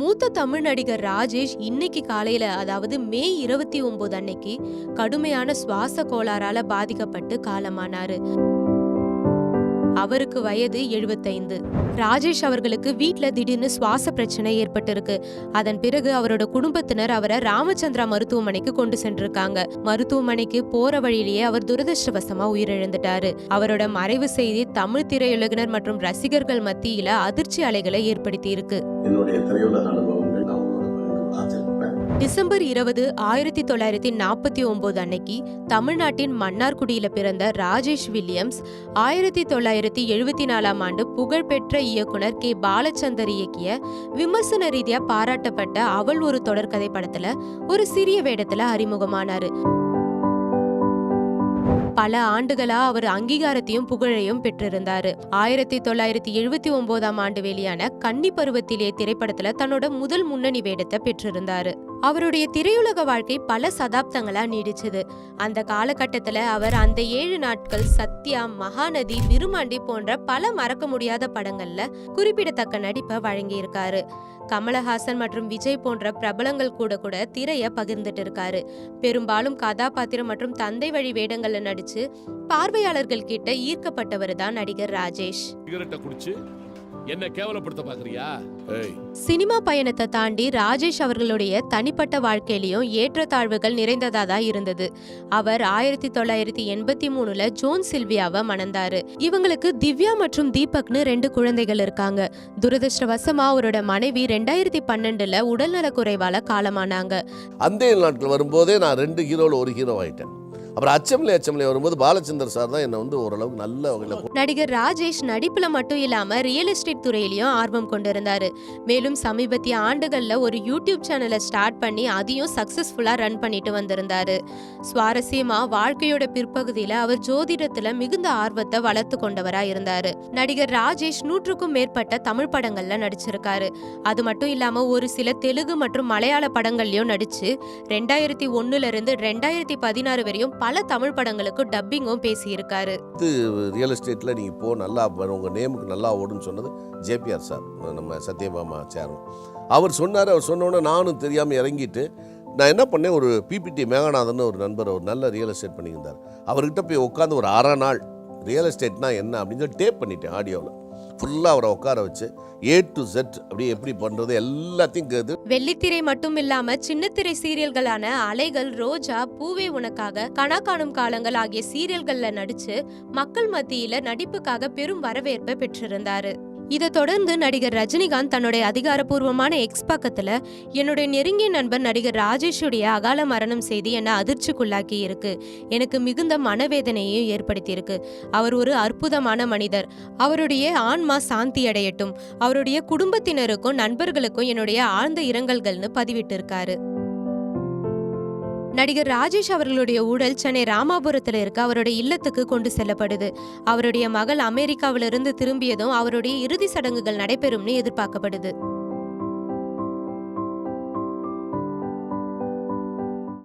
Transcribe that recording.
மூத்த தமிழ் நடிகர் ராஜேஷ் இன்னைக்கு காலையில அதாவது மே இருபத்தி ஒன்பது அன்னைக்கு கடுமையான சுவாச கோளாறால பாதிக்கப்பட்டு காலமானாரு. அவருக்கு வயது எழுபத்தைந்து. ராஜேஷ் அவர்களுக்கு வீட்டில் திடீர்னு சுவாச பிரச்சனை ஏற்பட்டிருக்கு. அதன் பிறகு அவரோட குடும்பத்தினர் அவரை ராமச்சந்திரா மருத்துவமனைக்கு கொண்டு சென்றிருக்காங்க. மருத்துவமனைக்கு போற வழியிலேயே அவர் துரதிருஷ்டவசமா உயிரிழந்துட்டாரு. அவரோட மறைவு செய்தி தமிழ் திரையுலகினர் மற்றும் ரசிகர்கள் மத்தியில அதிர்ச்சி அலைகளை ஏற்படுத்தி இருக்கு என்னுடைய திரையுலக அனுபவங்கள் டிசம்பர் இருபது ஆயிரத்தி தொள்ளாயிரத்தி நாற்பத்தி ஒன்பது அன்னைக்கு தமிழ்நாட்டின் மன்னார்குடியில பிறந்த ராஜேஷ் வில்லியம்ஸ் ஆயிரத்தி தொள்ளாயிரத்தி எழுபத்தி நாலாம் ஆண்டு புகழ்பெற்ற இயக்குனர் கே. பாலச்சந்தர் இயக்கிய விமர்சன ரீதியா பாராட்டப்பட்ட அவள் ஒரு தொடர்கதை படத்துல ஒரு சிறிய வேடத்துல அறிமுகமானாரு. பல ஆண்டுகளா அவர் அங்கீகாரத்தையும் புகழையும் பெற்றிருந்தாரு. ஆயிரத்தி தொள்ளாயிரத்தி எழுபத்தி ஒன்பதாம் ஆண்டு வெளியான கன்னி பருவத்திலே திரைப்படத்துல தன்னோட முதல் முன்னணி வேடத்தை பெற்றிருந்தாரு. அவருடைய திரையுலக வாழ்க்கை பல சதாப்தங்களா நீடிச்சது. அந்த காலகட்டத்துல அவர் அந்த ஏழு நாட்கள் சத்யா மகாநதி விருமாண்டி போன்ற பல மறக்க முடியாத படங்கள்ல குறிப்பிடத்தக்க நடிப்பை வழங்கியிருக்காரு. கமலஹாசன் மற்றும் விஜய் போன்ற பிரபலங்கள் கூட கூட திரைய பகிர்ந்துட்டு இருக்காரு. பெரும்பாலும் கதாபாத்திரம் மற்றும் தந்தை வழி வேடங்கள்ல நடிச்சு பார்வையாளர்கள் கிட்ட ஈர்க்கப்பட்டவர் தான் நடிகர் ராஜேஷ். குடிச்சு என்ன கேவலப்படுத்த பாக்குறியா சினிமா பயணத்தை தாண்டி ராஜேஷ் அவர்களுடைய தனிப்பட்ட வாழ்க்கையிலயும் ஏற்றத்தாழ்வுகள் நிறைந்ததா தான் இருந்தது. அவர் ஆயிரத்தி தொள்ளாயிரத்தி எண்பத்தி மூணுல ஜோன் சில்வியாவை மணந்தாரு. இவங்களுக்கு திவ்யா மற்றும் தீபக்னு ரெண்டு குழந்தைகள் இருக்காங்க. துரதிருஷ்டவசமா அவரோட மனைவி ரெண்டாயிரத்தி பன்னெண்டுல உடல்நலக் குறைவால காலமானாங்க. அந்த நாட்கள் வரும்போதே நான் ரெண்டு ஹீரோவில் ஒரு ஹீரோ ஆயிட்டேன். அப்புறம் அச்சம்லே அச்சம்லே வரும்போது பாலச்சந்தர் சார் தான் என்னை வந்து ஓரளவுக்கு நல்ல வகையில் நடிகர் ராஜேஷ் நடிப்புல மட்டும் இல்லாம ரியல் எஸ்டேட் துறையிலையும் ஆர்வம் கொண்டிருந்தாரு. மேலும் சமீபத்திய ஆண்டுகள்ல ஒரு யூடியூப் சேனலை ஸ்டார்ட் பண்ணி அதையும் சக்சஸ்ஃபுல்லா ரன் பண்ணிட்டு வந்திருந்தாரு. சுவாரஸ்யமா வாழ்க்கையோட பிற்பகுதியில அவர் ஜோதிடத்துல மிகுந்த ஆர்வத்தை வளர்த்து கொண்டவரா இருந்தாரு. நடிகர் ராஜேஷ் நூற்றுக்கும் மேற்பட்ட தமிழ் படங்கள்ல நடிச்சிருக்காரு. அது மட்டும் இல்லாம ஒரு சில தெலுங்கு மற்றும் மலையாள படங்கள்லயும் நடிச்சு ரெண்டாயிரத்தி ஒன்னுல இருந்து ரெண்டாயிரத்தி பதினாறு வரையும் பல பல தமிழ் படங்களுக்கு டப்பிங்கும் பேசியிருக்காரு. இது ரியல் எஸ்டேட்டில் நீங்கள் போ நல்லா உங்கள் நேமுக்கு நல்லா ஓடுன்னு சொன்னது ஜேபிஆர் சார் நம்ம சத்யபாமா சேர்மன் அவர் சொன்னார் அவர் சொன்னோன்னே நானும் தெரியாமல் இறங்கிட்டு நான் என்ன பண்ணேன் ஒரு பிபிடி மேகநாதன் ஒரு நண்பர் ஒரு நல்ல ரியல் எஸ்டேட் பண்ணியிருந்தார். அவர்கிட்ட போய் உட்காந்து ஒரு அரை நாள் ரியல் எஸ்டேட்னா என்ன அப்படின்னு சொல்லி டேப் பண்ணிட்டேன் ஆடியோவில் ஃபுல்லாக அவரை உட்கார வச்சு ஏ டு செட் அப்படி எப்படி பண்ணுறது எல்லாத்தையும் கேது வெள்ளித்திரை மட்டும் இல்லாம சின்னத்திரை சீரியல்களான அலைகள் ரோஜா பூவே உனக்காக கணா காணும் காலங்கள் ஆகிய சீரியல்கள்ல நடிச்சு மக்கள் மத்தியில நடிப்புக்காக பெரும் வரவேற்பை பெற்றிருந்தாரு. இதை தொடர்ந்து நடிகர் ரஜினிகாந்த் தன்னுடைய அதிகாரப்பூர்வமான எக்ஸ் பக்கத்துல என்னுடைய நெருங்கிய நண்பர் நடிகர் ராஜேஷுடைய அகால மரணம் செய்தி என்னை அதிர்ச்சிக்குள்ளாக்கி இருக்கு. எனக்கு மிகுந்த மனவேதனையையும் ஏற்படுத்தியிருக்கு. அவர் ஒரு அற்புதமான மனிதர். அவருடைய ஆன்மா சாந்தி அடையட்டும். அவருடைய குடும்பத்தினருக்கும் நண்பர்களுக்கும் என்னுடைய ஆழ்ந்த இரங்கல்கள்னு பதிவிட்டிருக்காரு. நடிகர் ராஜேஷ் அவர்களுடைய உடல் சென்னை ராமாபுரத்தில் இருக்க. அவருடைய இல்லத்துக்கு கொண்டு செல்லப்படுது. அவருடைய மகள் அமெரிக்காவிலிருந்து திரும்பியதும் அவருடைய இறுதி சடங்குகள் நடைபெறும்னு எதிர்பார்க்கப்படுது.